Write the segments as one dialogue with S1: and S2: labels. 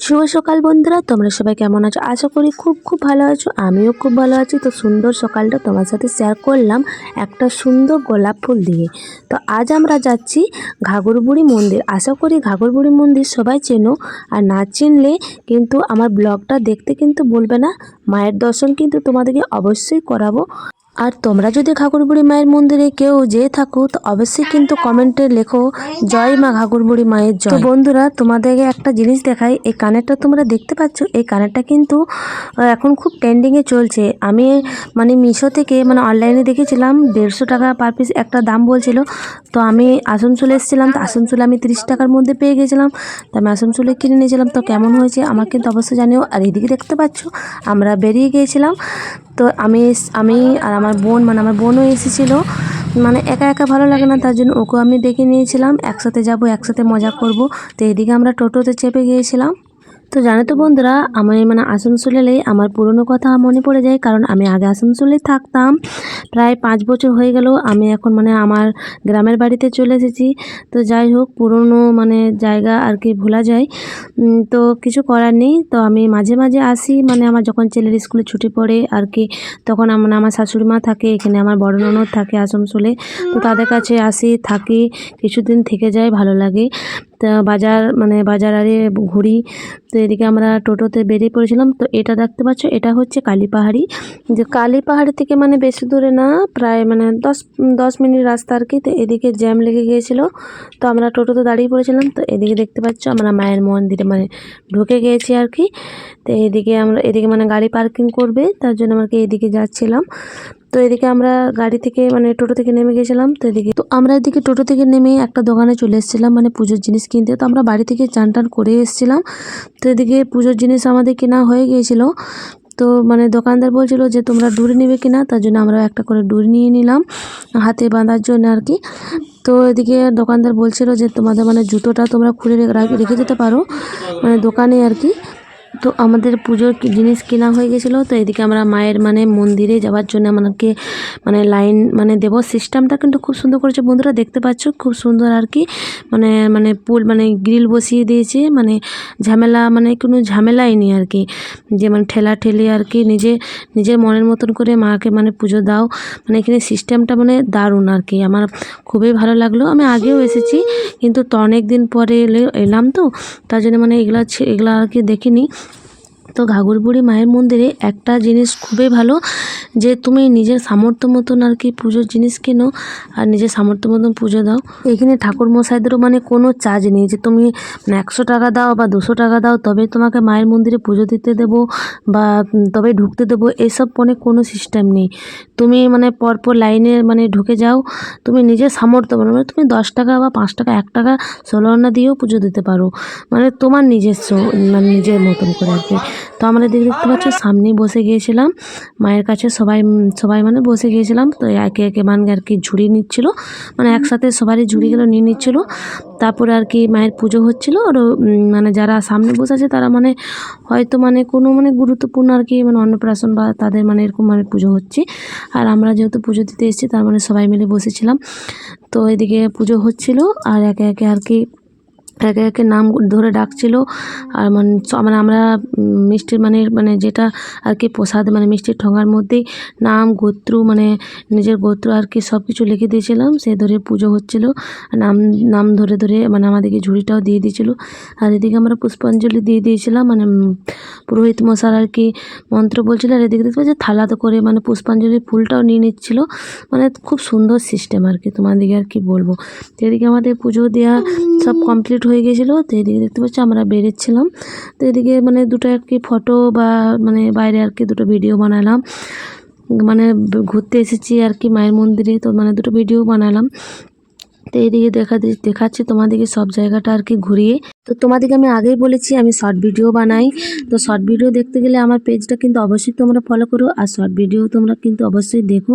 S1: শুভ সকাল বন্ধুরা, তোমরা সবাই কেমন আছো? আশা করি খুব খুব ভালো আছো, আমিও খুব ভালো আছি। তো সুন্দর সকালটা তোমার সাথে শেয়ার করলাম একটা সুন্দর গোলাপ ফুল দিয়ে। তো আজ আমরা যাচ্ছি ঘাগরবুড়ি মন্দির। আশা করি ঘাগরবুড়ি মন্দির সবাই চেনো, আর না চিনলে কিন্তু আমার ব্লগটা দেখতে কিন্তু বলবে না। মায়ের দর্শন কিন্তু তোমাদেরকে অবশ্যই করাবো। আর তোমরা যদি ঘাগরবুড়ি মায়ের মন্দিরে কেউ যেয়ে থাকো, তো অবশ্যই কিন্তু কমেন্টে লেখো, জয় মা ঘাগরবুড়ি মায়ের জয়। বন্ধুরা, তোমাদেরকে একটা জিনিস দেখাই, এই কানেরটা তোমরা দেখতে পাচ্ছ? এই কানেরটা কিন্তু এখন খুব ট্রেন্ডিংয়ে চলছে। আমি মানে মিশো থেকে মানে অনলাইনে দেখেছিলাম, দেড়শো টাকা পার পিস একটা দাম বলছিল। তো আমি আসানসোলে এসেছিলাম, তো আসানসোলে আমি তিরিশ টাকার মধ্যে পেয়ে গেছিলাম। তো আমি আসানসোলে কিনে নিয়েছিলাম। তো কেমন হয়েছে আমার কিন্তু অবশ্যই জানিও। আর এদিকে দেখতে পাচ্ছ, আমরা বেরিয়ে গিয়েছিলাম। তো আমি আমি আর আমার বোন মানে আমার বোনও এসেছিল। মানে একা একা ভালো লাগে না, তার জন্য ওকেও আমি ডেকে নিয়েছিলাম। একসাথে যাব, একসাথে মজা করব। তো এদিকে আমরা টোটোতে চেপে গিয়েছিলাম। তো জানো তো বন্ধুরা আমি মানে আসানসোলে আমার পুরনো কথা মনে পড়ে যায়, কারণ আমি আগে আসানসোলে থাকতাম। প্রায় পাঁচ বছর হয়ে গেল, আমি এখন মানে আমার গ্রামের বাড়িতে চলে এসেছি। তো যাই হোক, পুরনো মানে জায়গা আর কি ভোলা যায়। তো কিছু করার নেই, তো আমি মাঝে মাঝে আসি মানে আমার যখন ছেলের স্কুলে ছুটি পড়ে আর কি, তখন আমার আমার শাশুড়ি মা থাকে, এখানে আমার বড় ননদ থাকে আসানসোলে। তো তাদের কাছে আসি, থাকি, কিছুদিন থেকে যায়, ভালো লাগে। তা বাজার মানে বাজার আরে ঘুরি। তো এদিকে আমরা টোটোতে বেরিয়ে পড়েছিলাম। তো এটা দেখতে পাচ্ছ, এটা হচ্ছে কালীপাহাড়ি যে কালীপাহাড়ি থেকে মানে বেশি দূরে না, প্রায় মানে দশ দশ মিনিট রাস্তা আর কি। তো এদিকে জ্যাম লেগে গিয়েছিল। তো আমরা টোটোতে দাঁড়িয়ে পড়েছিলাম। তো এদিকে দেখতে পাচ্ছ, আমরা মায়ের মন্দিরে মানে ঢুকে গিয়েছি আর কি। তো এদিকে আমরা, এদিকে মানে গাড়ি পার্কিং করবে, তার জন্য আমরা কি এদিকে যাচ্ছিলাম। তো এদিকে আমরা গাড়ি থেকে মানে টোটো থেকে নেমে গেছিলাম, তো এদিকে তো আমরা এদিকে টোটো থেকে নেমে একটা দোকানে চলে এসেছিলাম মানে পুজোর জিনিস কিনতে। তো আমরা বাড়ি থেকে চান টান করে এসেছিলাম। তো এদিকে পুজোর জিনিস আমাদের কেনা হয়ে গিয়েছিল। তো মানে দোকানদার বলছিল যে, তোমরা ডুরি নেবে কিনা? তার জন্য আমরা একটা করে ডুরি নিয়ে নিলাম, হাতে বাঁধার জন্য আর কি। তো এদিকে দোকানদার বলছিল যে, তোমাদের মানে জুতোটা তোমরা খুলে রেখে যেতে পারো মানে দোকানে আর কি। তো আমাদের পুজোর জিনিস কেনা হয়ে গেছিল, তো এদিকে আমরা মায়ের মানে মন্দিরে যাওয়ার জন্য আমাকে মানে লাইন মানে দেব। সিস্টেমটা কিন্তু খুব সুন্দর করেছে। বন্ধুরা, দেখতে পাচ্ছ? খুব সুন্দর আর কি। মানে মানে পুল মানে গ্রিল বসিয়ে দিয়েছে। মানে ঝামেলা মানে কোনো ঝামেলাই নেই আর কি। যে মানে ঠেলা ঠেলে আর কি। নিজে, নিজের মনের মতন করে মাকে মানে পুজো দাও। মানে এখানে সিস্টেমটা মানে দারুণ আর কি। আমার খুবই ভালো লাগল। আমি আগেও এসেছি, কিন্তু তো অনেক দিন পরে এলে এলাম তো, তার জন্য মানে এগুলা এগুলা আর কি দেখিনি। তো ঘাঘর বুড়ি মায়ের মন্দিরে একটা জিনিস খুবই ভালো যে তুমি নিজের সামর্থ্য মতন আর কি পুজোর জিনিস কেনো আর নিজের সামর্থ্য মতন পুজো দাও। এখানে ঠাকুর মশাইদেরও মানে কোনো চার্জ নেই যে তুমি মানে একশো টাকা দাও বা দুশো টাকা দাও, তবে তোমাকে মায়ের মন্দিরে পুজো দিতে দেবো বা তবে ঢুকতে দেবো, এসব মানে কোনো সিস্টেম নেই। তুমি মানে পরপর লাইনে মানে ঢুকে যাও, তুমি নিজের সামর্থ্য মানে তুমি দশ টাকা বা পাঁচ টাকা, এক টাকা ষোলো আনা দিয়েও পুজো দিতে পারো। মানে তোমার নিজস্ব মানে নিজের মতন করে আর কি। তো আমরা দেখতে পাচ্ছি, সামনেই বসে গিয়েছিলাম, মায়ের কাছে সবাই সবাই মানে বসে গিয়েছিলাম, তো একে একে মানে আর কি ঝুড়ি নিচ্ছিল। মানে একসাথে সবারই ঝুড়িগুলো নিয়ে নিচ্ছিল। তারপরে আর কি মায়ের পুজো হচ্ছিল। আর মানে যারা সামনে বসে আছে, তারা মানে হয়তো মানে কোনো মানে গুরুত্বপূর্ণ আর কি মানে অন্নপ্রাশন বা তাদের মানে এরকম মানে পুজো হচ্ছে। আর আমরা যেহেতু পুজো দিতে এসেছি, তার মানে সবাই মিলে বসেছিলাম। তো এদিকে পুজো হচ্ছিল, আর একে একে আর কি একে একে নাম ধরে ডাকছিল। আর মানে মানে আমরা মিষ্টির মানে মানে যেটা আর কি প্রসাদ মানে মিষ্টির ঠোঙার মধ্যেই নাম, গোত্র মানে নিজের গোত্র আর কি সব কিছু লিখে দিয়েছিলাম। সে ধরে পুজো হচ্ছিল। নাম নাম ধরে ধরে মানে আমাদেরকে ঝুড়িটাও দিয়ে দিয়েছিল। আর এদিকে আমরা পুষ্পাঞ্জলি দিয়ে দিয়েছিলাম। মানে পুরোহিত মশার আর কি মন্ত্র বলছিল। আর এদিকে দেখতে পাচ্ছি থালাতে করে মানে পুষ্পাঞ্জলি ফুলটাও নিয়ে নিচ্ছিল। মানে খুব সুন্দর সিস্টেম আর কি তোমাদেরকে আর কি বলব। এদিকে আমাদের পুজো দেওয়া সব কমপ্লিট হয়ে গেছিল, তো এদিকে দেখতে পাচ্ছি আমরা বেরোচ্ছিলাম। তো এদিকে মানে দুটো আর কি ফটো বা মানে বাইরে আর কি দুটো ভিডিও বানালাম। মানে ঘুরতে এসেছি আর কি মায়ের মন্দিরে, তো মানে দুটো ভিডিও বানালাম। তো এদিকে দেখা দেখাচ্ছি তোমাদেরকে সব জায়গাটা আর কি ঘুরিয়ে। তো তোমাদেরকে আমি আগেই বলেছি, আমি শর্ট ভিডিও বানাই। তো শর্ট ভিডিও দেখতে গেলে আমার পেজটা কিন্তু অবশ্যই তোমরা ফলো করো, আর শর্ট ভিডিও তোমরা কিন্তু অবশ্যই দেখো।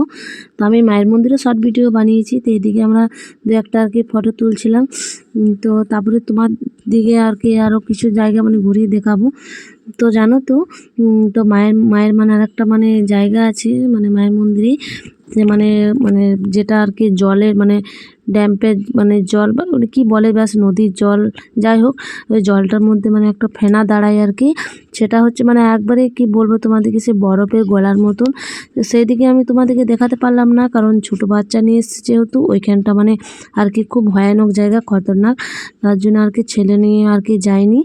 S1: তো আমি মায়ের মন্দিরে শর্ট ভিডিও বানিয়েছি, তো এদিকে আমরা দু একটা আর কি ফটো তুলছিলাম। তো তারপরে তোমার দিকে আর কি আরও কিছু জায়গা মানে ঘুরিয়ে দেখাবো। তো জানো তো তো মায়ের মায়ের মানে আর একটা মানে জায়গা আছে মানে মায়ের মন্দিরে। মানে মানে যেটা আর কি জলের মানে ড্যাম্পের মানে জল বা ওটা কী বলে ব্যাস নদীর জল, যাই হোক, ওই জলটার মধ্যে মানে একটা ফেনা দাঁড়ায় আর কি। সেটা হচ্ছে মানে একবারে কি বলব তোমাদেরকে, সে বরফের গলার মতন। সেই দিকে আমি তোমাদেরকে দেখাতে পারলাম না, কারণ ছোট বাচ্চা নিয়ে এসেছি যেহেতু, ওইখানটা মানে আর কি খুব ভয়ানক জায়গা, খতরনাক। তার জন্য আর কি ছেলে নিয়ে আর কি যায়নি।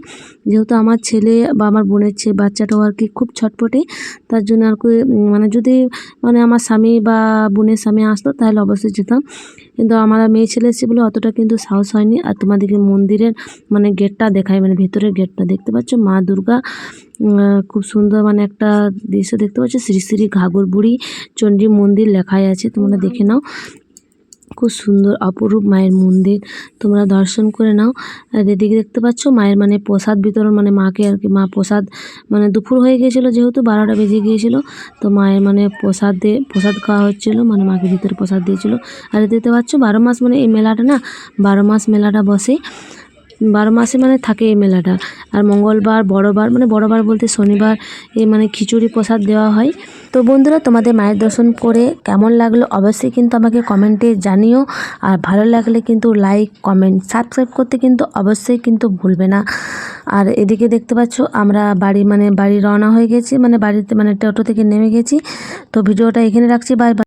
S1: যেহেতু আমার ছেলে বা আমার বোনের ছেলে বাচ্চাটাও আর কি খুব ছটপটে। তার জন্য আর কি মানে যদি মানে আমার স্বামী বা বোনের সামনে আসতো তাহলে অবশ্যই যেতাম। কিন্তু আমার মেয়ে ছেলে এসেছে বলে অতটা কিন্তু সাহস হয়নি। আর তোমাদেরকে মন্দিরের মানে গেটটা দেখায় মানে ভেতরের গেটটা দেখতে পাচ্ছ? মা দুর্গা খুব সুন্দর মানে একটা দৃশ্য দেখতে পাচ্ছ? শ্রী শ্রী ঘাগর বুড়ি চণ্ডী মন্দির লেখাই আছে তোমরা দেখে নাও। খুব সুন্দর অপরূপ মায়ের মন্দির। তোমরা দর্শন করে নাও। আর এদিকে দেখতে পাচ্ছ, মায়ের মানে প্রসাদ বিতরণ মানে মাকে আর কি, মা প্রসাদ মানে দুপুর হয়ে গিয়েছিল যেহেতু, বারোটা বেজে গিয়েছিল। তো মায়ের মানে প্রসাদ দিয়ে, প্রসাদ খাওয়া হচ্ছিল মানে মাকে ভিতরে প্রসাদ দিয়েছিল। আর এ দেখতে পাচ্ছ, বারো মাস মানে এই মেলাটা না, বারো মাস মেলাটা বসে। বারো মাসে মানে থাকে এই মেলাটা। আর মঙ্গলবার, বড়বার মানে বড়বার বলতে শনিবার এই মানে খিচুড়ি প্রসাদ দেওয়া হয়। তো বন্ধুরা, তোমাদের মায়ের দর্শন করে কেমন লাগল অবশ্যই কিন্তু আমাকে কমেন্টে জানিও। আর ভালো লাগলে কিন্তু লাইক কমেন্ট সাবস্ক্রাইব করতে কিন্তু অবশ্যই কিন্তু ভুলবে না। আর এদিকে দেখতে পাচ্ছ, আমরা বাড়ি মানে বাড়ি রওনা হয়ে গেছি মানে বাড়িতে মানে টোটো থেকে নেমে গেছি। তো ভিডিওটা এখানে রাখছি বাই